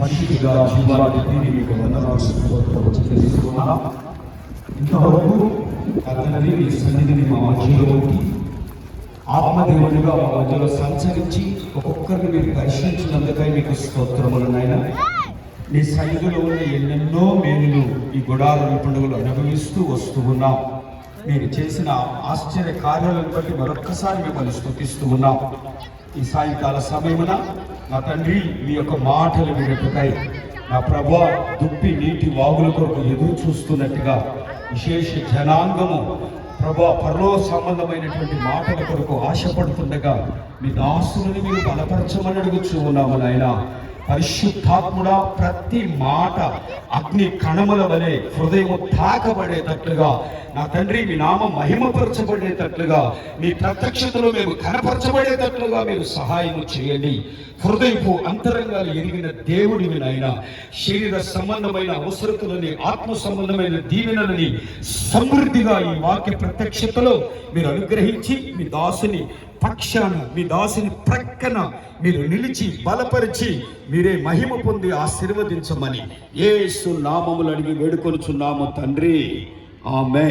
మంచిగా జీవాన్ని మీకు వందనాలు స్తోత్రములు ఇంతవరకు తండ్రి మీ సన్నిధిని మా మధ్యలోకి ఆత్మదేవునిగా మా మధ్యలో సంచరించి ఒక్కొక్కరిని మీరు దర్శించినందుకై మీకు స్తోత్రములు నాయన. నీ సన్నిధిలో ఉన్న ఎన్నెన్నో మేలులు ఈ గుడాల పండుగలు అనుభవిస్తూ వస్తూ ఉన్నాం. మీరు చేసిన ఆశ్చర్య కార్యాలను బట్టి మరొక్కసారి మిమ్మల్ని స్థుతిస్తూ ఉన్నాం. ఈ సాయంకాల సమయమున నా తండ్రి మీ యొక్క మాటలు వినట్టుకై నా ప్రభా దుప్పి నీటి వాగుల కొరకు ఎదురు చూస్తున్నట్టుగా విశేష జనాంగము ప్రభా పరలో సంబంధమైనటువంటి మాటల కొరకు ఆశపడుతుండగా మీ దాసులను మీరు బలపరచమని అడుగుచూ ఉన్నాము నాయన. పరిశుద్ధాత్ముడా ప్రతి మాట అగ్ని కణముల వలె హృదయం తాకబడేటట్లుగా నా తండ్రి మీ నామం మహిమపరచబడేటట్లుగా మీ ప్రత్యక్షతలో మేము కనపరచబడేటట్లుగా మీరు సహాయం చేయండి. హృదయపు అంతరంగాలు ఎరిగిన దేవుడివి నాయన. శరీర సంబంధమైన అవసరతలని ఆత్మ సంబంధమైన దీవెనలని సమృద్ధిగా ఈ వాక్య ప్రత్యక్షతలో మీరు అనుగ్రహించి మీ దాసుని పక్షాన మీ దాసుని ప్రక్కన మీరు నిలిచి బలపరిచి మీరే మహిమ పొంది ఆశీర్వదించమని ఏసు నామములు అడిగి వేడుకొనుచున్నాము తండ్రి. ఆమె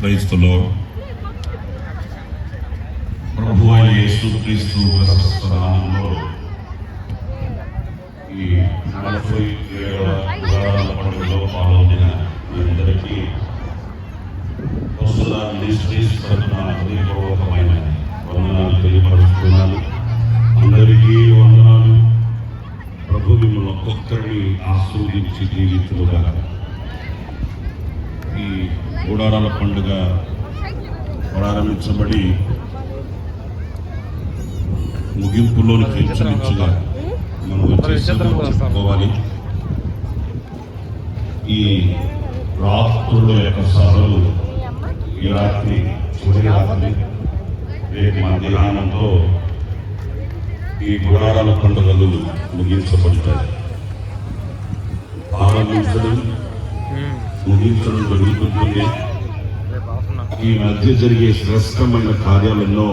క్రైస్తులో ప్రభు యేసు క్రీస్తు ప్రశస్త నామంలో ఈ నలభై ఏడవ పండుగలో పాల్గొన్న మీ అందరికీ వస్తున్న మినిస్ట్రీస్ తరఫున హృదయపూర్వకమైన వందనాలు తెలియపరుస్తున్నాను. అందరికీ వందనాలు. ప్రభు మిమ్మల్ని ఒక్కొక్కరిని ఆస్వాదించి జీవితులుగా ఈ గుడారాల పండుగ ప్రారంభించబడి ముగింపులోని ఇంచుమించుగా మనం చెప్పుకోవాలి. ఈ రాత్రుల యొక్క సభలు ఈ రాత్రి చివరి రాత్రి రేపు మధ్యాహ్నంతో ఈ గుడారాల పండుగలు ముగించబడతాయి. ప్రారంభించడం ముగించడం జరుగుతుంటుంది ఈ మధ్య జరిగే శ్రేష్టమైన కార్యాలెన్నో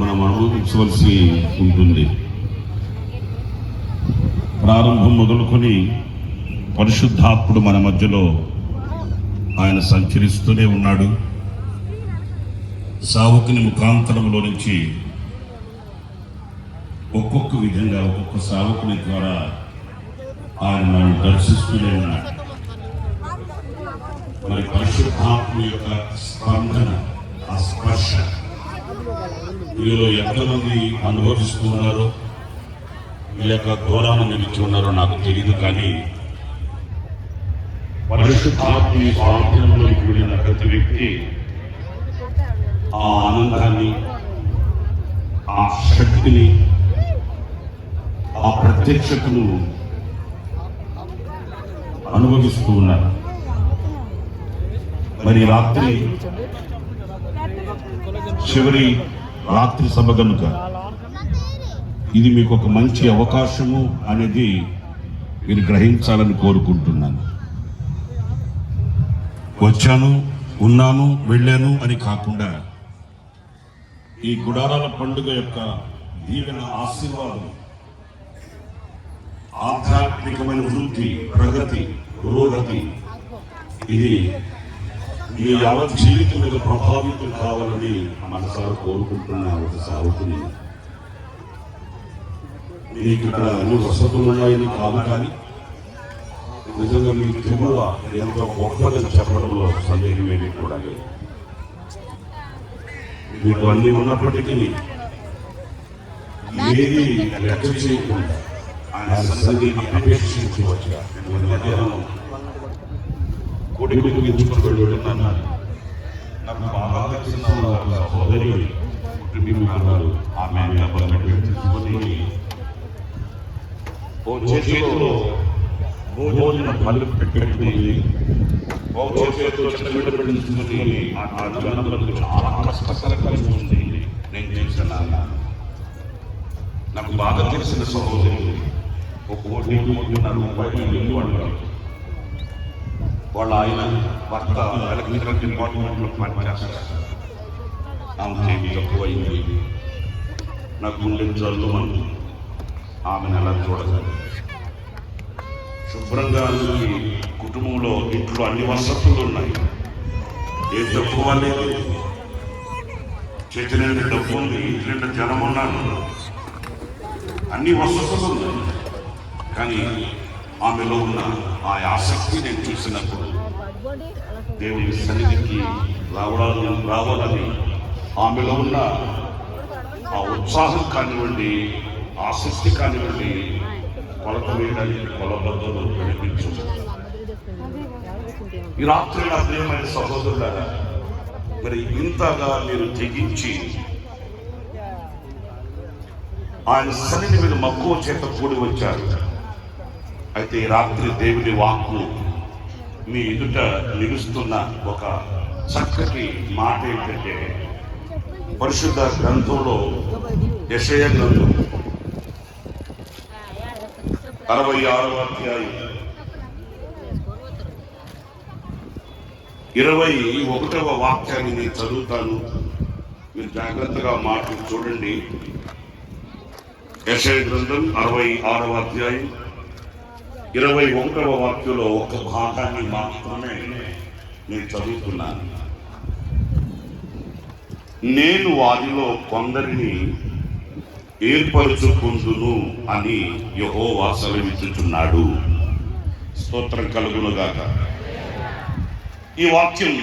మనం అనుభవించవలసి ఉంటుంది. ప్రారంభం మొదలుకొని పరిశుద్ధాత్ముడు మన మధ్యలో ఆయన సంచరిస్తూనే ఉన్నాడు. సావుకుని ముఖాంతరంలో నుంచి ఒక్కొక్క విధంగా ఒక్కొక్క సావుకుని ద్వారా ఆయన మనం దర్శిస్తూనే ఉన్నాడు. మరి పరిశుద్ధాత్మ యొక్క స్పందన ఆ స్పర్శ వీళ్ళు ఎంతమంది అనుభవిస్తున్నారో మీ యొక్క దూరాన్ని నిలిచి ఉన్నారో నాకు తెలియదు కానీ పరిశుద్ధాత్మ స్వాధీనంలోకి వెళ్ళిన ప్రతి వ్యక్తి ఆ ఆనందాన్ని ఆ శక్తిని ఆ ప్రత్యక్షతను అనుభవిస్తూ ఉన్నారు. మరి రాత్రి చివరి రాత్రి సభ కనుక ఇది మీకు ఒక మంచి అవకాశము అనేది మీరు గ్రహించాలని కోరుకుంటున్నాను. వచ్చాను ఉన్నాను వెళ్ళాను అని కాకుండా ఈ గుడారాల పండుగ యొక్క దీవెన ఆశీర్వాదం ఆధ్యాత్మికమైన వృద్ధి ప్రగతి రోగతి ఇది మీ యావత్ జీవితం మీద ప్రభావితం కావాలని మనసారి కోరుకుంటున్న ఒక సాగుతుంది మీకు ఇక్కడ అన్ని వసతులు ఉన్నాయని కాదు కానీ నిజంగా మీ దిగువ ఎంతో గొప్పదని చెప్పడంలో సందేహం కూడా లేదు. మీకు అన్నీ ఉన్నప్పటికీ ఏది లెక్క చేయకుండా ఆయన సన్నిధిని అపేక్షించి మధ్యాహ్నం కొడుకుకి తీసుకుని నాకు బాగా తెలిసిన ఒక సహోదరి అన్నారు ఆమె డబ్బులు తీసుకొని ఓ చేతిలో భోజన పళ్ళు పెట్టుకుని ఓ చేతిలో చిన్న తీసుకుని ఆ జనంలో చాలా కష్టకరంగా ఉంది నేను చేస్తున్నాను నాకు బాగా తెలిసిన సహోదరి ఒక కోటి మూడున్నర రూపాయలు ఇల్లు వాళ్ళ ఆయన భర్త ఎలక్ట్రికల్ డిపార్ట్మెంట్లో పనిచేస్తారు. ఆమె చేతి తక్కువైంది. నాకు గుండె జల్లు అని ఆమెను ఎలా చూడగలరు శుభ్రంగా కుటుంబంలో ఇంట్లో అన్ని వసతులు ఉన్నాయి. ఏ తక్కువ లేదు. చేతి నిండా డబ్బు ఉంది ఇంటి నిండా జనం ఉన్నాను అన్ని వసతులు ఉన్నాయి. కానీ ఆమెలో ఉన్న ఆ ఆసక్తి నేను చూసినప్పుడు దేవుని సన్నిధికి రావడాలని రావాలని ఆమెలో ఉన్న ఆ ఉత్సాహం కానివ్వండి ఆసక్తి కానివ్వండి కొలత వేయడానికి కొలబద్దలు కనిపించు ఈ రాత్రి నా ప్రియమైన సహోదరులారా మరి ఇంతగా మీరు తెగించి ఆయన సన్నిధి మీరు మక్కువ చేత కూడి వచ్చారు. అయితే ఈ రాత్రి దేవుని వాక్కు మీ ఎదుట నిలుస్తున్న ఒక చక్కటి మాట ఏంటంటే పరిశుద్ధ గ్రంథంలో యశయ గ్రంథం అరవై ఆరవ అధ్యాయం ఇరవై ఒకటవ వాక్యాన్ని నేను చదువుతాను. మీరు జాగ్రత్తగా మాట చూడండి. యశయ గ్రంథం అరవై ఆరవ అధ్యాయం ఇరవై ఒకటవ వాక్యంలో ఒక భాగాన్ని మాత్రమే నేను చదువుతున్నాను. నేను వారిలో కొందరిని ఏర్పరచుకుందును అని యహోవా సెలవిచ్చుచున్నాడు. స్తోత్రం కలుగునుగాక ఈ వాక్యం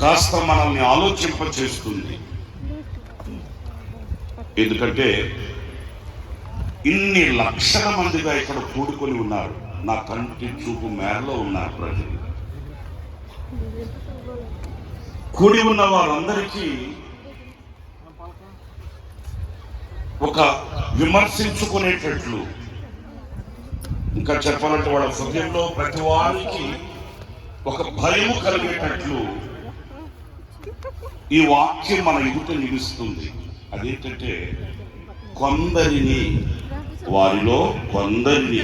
కాస్త మనల్ని ఆలోచింప చేస్తుంది ఎందుకంటే ఇన్ని లక్షల మందిగా ఇక్కడ కూడుకొని ఉన్నారు. నా కంటి చూపు మేరలో ఉన్నారు ప్రజలు. కూడి ఉన్న వారందరికీ ఒక విమర్శించుకునేటట్లు. ఇంకా చెప్పాలంటే వాళ్ళ హృదయంలో ప్రతి వారికి ఒక భయం కలిగేటట్లు ఈ వాక్యం మన ఎదుట నిలుస్తుంది. అదేంటంటే కొందరిని వారిలో కొందరిని